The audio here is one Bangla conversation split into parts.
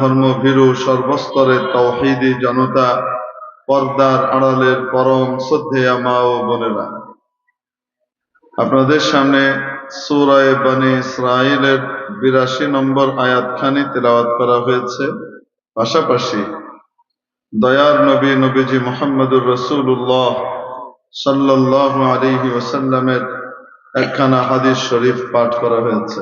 ধর্মভীরু সর্বস্তরের তৌহিদি জনতা, পর্দার আড়ালের পরম শ্রদ্ধেয়া মা ও বোনেরা। আপনাদের সামনে সুরায় বানি ইসরায়েলের বিরাশি নম্বর আয়াতখানি তেলাওয়াত করা হয়েছে। পাশাপাশি দয়ার নবী নবীজি মোহাম্মদুর রসুল্লাহ সাল্লাহ আলিহি ওসাল্লামের একখানা হাদিস শরীফ পাঠ করা হয়েছে।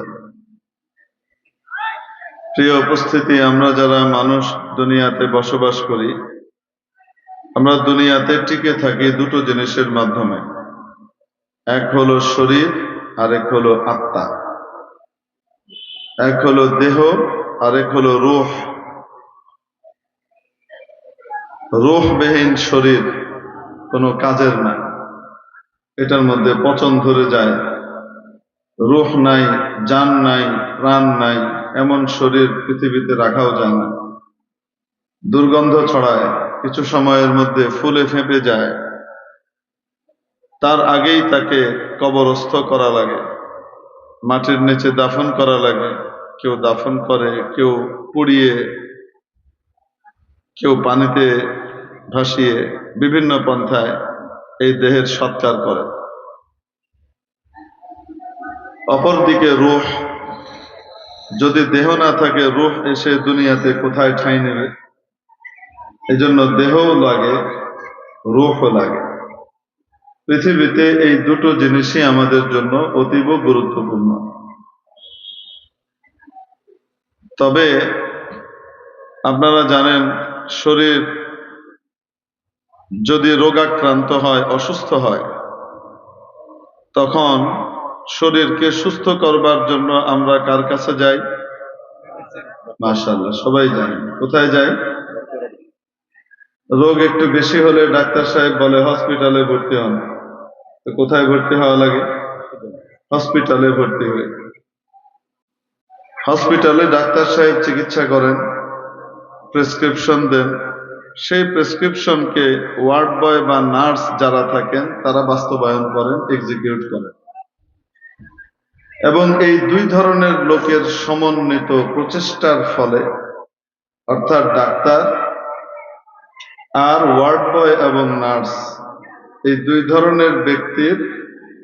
প্রিয় উপস্থিতি, আমরা যারা মানুষ দুনিয়াতে বসবাস করি, আমরা দুনিয়াতে টিকে থাকি দুটো জিনিসের মাধ্যমে। এক হলো শরীর আর এক হলো আত্মা। এক হলো দেহ আর এক হলো রুহ। রুহবিহীন শরীর কোনো কাজের না, এটার মধ্যে পচন ধরে যায়। রুহ নাই, জান নাই, প্রাণ নাই এমন শরীর পৃথিবীতে রাখাও যায় না। দুর্গন্ধ ছড়ায়, কিছু সময়ের মধ্যে ফুলে ফেঁপে যায়। তার আগেই তাকে কবরস্থ করা লাগে। মাটির নিচে দাফন করা লাগে। কেউ দাফন করে, কেউ পুড়িয়ে, কেউ পানিতে ভাসিয়ে বিভিন্ন পন্থায় এই দেহের সৎকার করে। অপরদিকে রুহ যদি দেহ না থাকে, রুহ এসে দুনিয়াতে কোথায় ঠাঁই নেবে? এজন্য দেহও লাগে, রুহও লাগে। পৃথিবীতে এই দুটো জিনিসই আমাদের জন্য অতীব গুরুত্বপূর্ণ। তবে আপনারা জানেন, শরীর যদি রোগাক্রান্ত হয়, অসুস্থ হয়, তখন শরীরকে সুস্থ করবার জন্য আমরা কার কাছে যাই? মাশাল্লাহ সবাই জানেন কোথায় যাই রোগ একটু বেশি হলে ডাক্তার সাহেব বলে, হসপিটালে ভর্তি হন। কোথায় ভর্তি হওয়া লাগে? হসপিটালে ভর্তি হয়ে হসপিটালে ডাক্তার সাহেব চিকিৎসা করেন, প্রেসক্রিপশন দেন। সেই প্রেসক্রিপশনকে ওয়ার্ড বয় বা নার্স যারা থাকেন, তারা বাস্তবায়ন করেন, এক্সিকিউট করেন। এবং এই দুই ধরনের লোকের সমন্বিত প্রচেষ্টার ফলে, অর্থাৎ ডাক্তার আর ওয়ার্ড বয় এবং নার্স, এই দুই ধরনের ব্যক্তির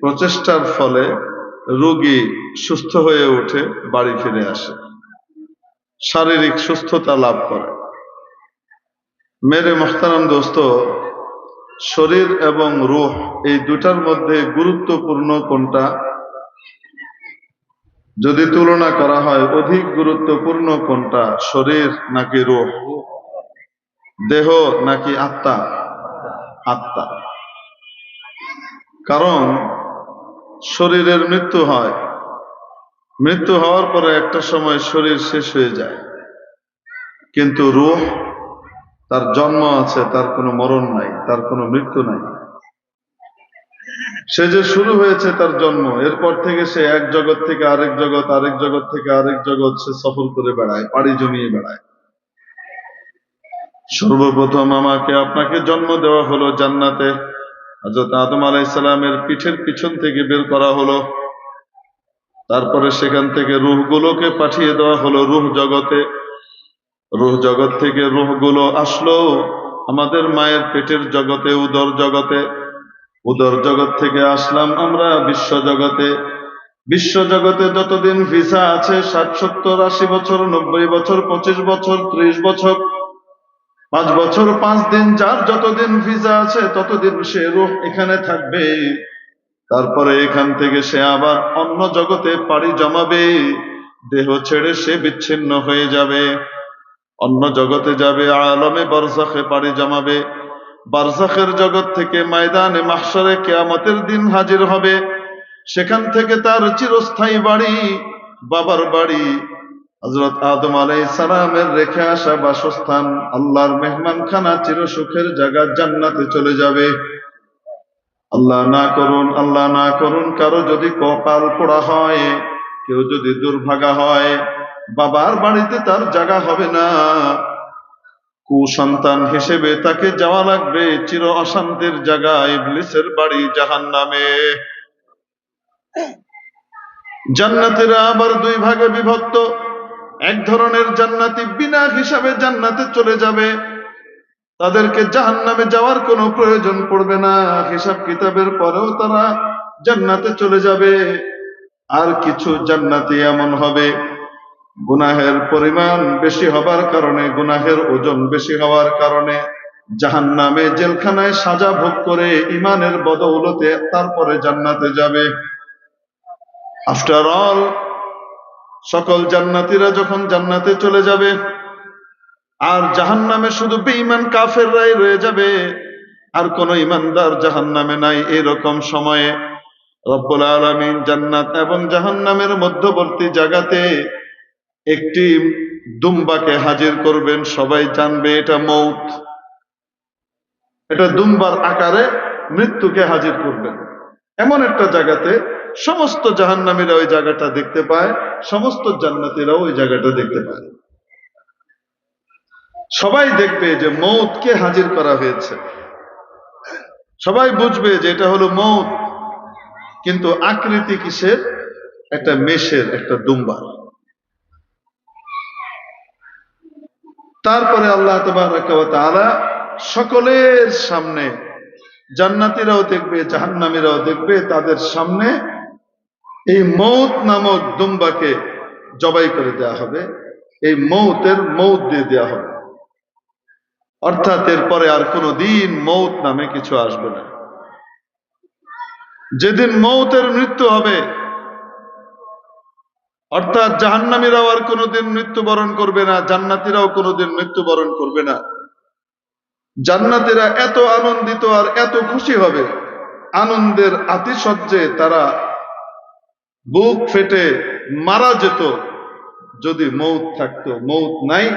প্রচেষ্টার ফলে রোগী সুস্থ হয়ে ওঠে বাড়ি ফিরে আসে। শারীরিক সুস্থতা লাভ করে। মেরে মোহতারাম দোস্ত, শরীর এবং রুহ এই দুটার মধ্যে গুরুত্বপূর্ণ কোনটা? যদি তুলনা করা হয়, অধিক গুরুত্বপূর্ণ কোনটা, শরীর নাকি রুহ? দেহ নাকি আত্মা? আত্মা। কারণ, শরীরের মৃত্যু হয়। মৃত্যু হওয়ার পরে একটা সময় শরীর শেষ হয়ে যায়। কিন্তু রুহ, তার জন্ম আছে, তার কোনো মরণ নাই, তার কোনো মৃত্যু নাই। সে যে শুরু হয়েছে তার জন্ম, এরপর থেকে সে এক জগৎ থেকে আরেক জগৎ আরেক জগৎ থেকে আরেক জগৎ সে সফর করে বেড়ায়, পাড়ি জমিয়ে বেড়ায়। সর্বপ্রথম আমাকে আপনাকে জন্ম দেওয়া হলো জান্নাতে। হজরত আদম আলাইসালামের পিঠের পিছন থেকে বের করা হলো। তারপরে সেখান থেকে রুহগুলোকে পাঠিয়ে দেওয়া হলো রুহ জগতে। রুহ জগৎ থেকে রুহগুলো আসলো আমাদের মায়ের পেটের জগতে, উদর জগতে। উদর জগৎ থেকে আসলাম আমরা বিশ্ব জগতে। বিশ্ব জগতে যতদিন ভিসা আছে, ষাট, সত্তর, আশি বছর, নব্বই বছর, পঁচিশ বছর, ত্রিশ বছর, পাঁচ বছর, পাঁচ দিন, যার যতদিন ভিসা আছে, ততদিন সে রূহ এখানে থাকবে। তারপরে এখান থেকে সে আবার অন্য জগতে পাড়ি জমাবে। দেহ ছেড়ে সে বিচ্ছিন্ন হয়ে যাবে। অন্য জগতে যাবে, আলমে বরজাখে পাড়ি জমাবে। বারজাখের জগৎ থেকে ময়দানে মাহসরে কেয়ামতের দিন হাজির হবে। সেখান থেকে তার চিরস্থায়ী বাড়ি, বাবার বাড়ি হজরত আদম আলাই সালামের রেখে আসা বাসস্থান, আল্লাহর মেহমান খানা চির সুখের জায়গা জান্নাতে চলে যাবে। আল্লাহ না করুন, আল্লাহ না করুন, কারও যদি কপাল পোড়া হয়, কেউ যদি দুর্ভাগা হয়, বাবার বাড়িতে তার জায়গা হবে না। কুসন্তান হিসেবে তাকে যাওয়া লাগবে চির অশান্তির জায়গা ইবলিসের বাড়ি জাহান নামে জান্নাতেরা আবার দুই ভাগে বিভক্ত। এক ধরনের জান্নাতি বিনা হিসাবে জান্নাতে চলে যাবে। তাদেরকে জাহান্নামে যাওয়ার কোনো প্রয়োজন পড়বে না। হিসাব কিতাবের পরেও তারা জান্নাতে চলে যাবে। আর কিছু জান্নাতি এমন হবে। গুনাহের পরিমাণ বেশি হবার কারণে, গুনাহের ওজন বেশি হওয়ার কারণে জাহান্নামে জেলখানায় সাজা ভোগ করে ইমানের বদৌলতে তারপরে জান্নাতে যাবে। আফটার অল সকল জান্নাতীরা যখন জান্নাতে চলে যাবে, আর জাহান্নামে শুধু বেঈমান কাফেররাই রয়ে যাবে, আর কোন ইমানদার জাহান্নামে নাই এরকম সময়ে। রব্বুল আলামিন জান্নাত এবং জাহান্নামের মধ্যবর্তী জায়গাতে একটি দুম্বাকে হাজির করবেন, সবাই জানবে এটা মৌত। এটা দুম্বার আকারে মৃত্যুকে হাজির করবেন। এমন একটা জায়গাতে সমস্ত জাহান্নামীরা ওই জায়গাটা দেখতে পায়, সমস্ত জান্নাতীরাও ওই জায়গাটা দেখতে পায়। সবাই দেখবে যে মৌতকে হাজির করা হয়েছে। সবাই বুঝবে যে এটা হলো মৌত। কিন্তু আকৃতি কিসের? একটা মেষের, একটা দুম্বার। তারপরে আল্লাহ তাআলা সকলের সামনে জান্নাতীরাও দেখবে, জাহান্নামীরাও দেখবে, তাদের সামনে এই মৌত নামক দুম্বাকে জবাই করে দেয়া হবে। এই মৌতের মৌত দিয়ে দেয়া হবে। অর্থাৎ এরপরে আর কোনো দিন মৌত নামে কিছু আসবে না। যেদিন মৌতের মৃত্যু হবে অর্থাৎ জাহান্নামীরাও আর কোনোদিন মৃত্যুবরণ করবে না, জান্নাতিরাও কোনোদিন মৃত্যুবরণ করবে না। জান্নাতিরা এত আনন্দিত আর এত খুশি হবে, আনন্দের আতিশয্যে তারা বুক ফেটে মারা যেত, যদি মৌত থাকতো। মৌত নাই।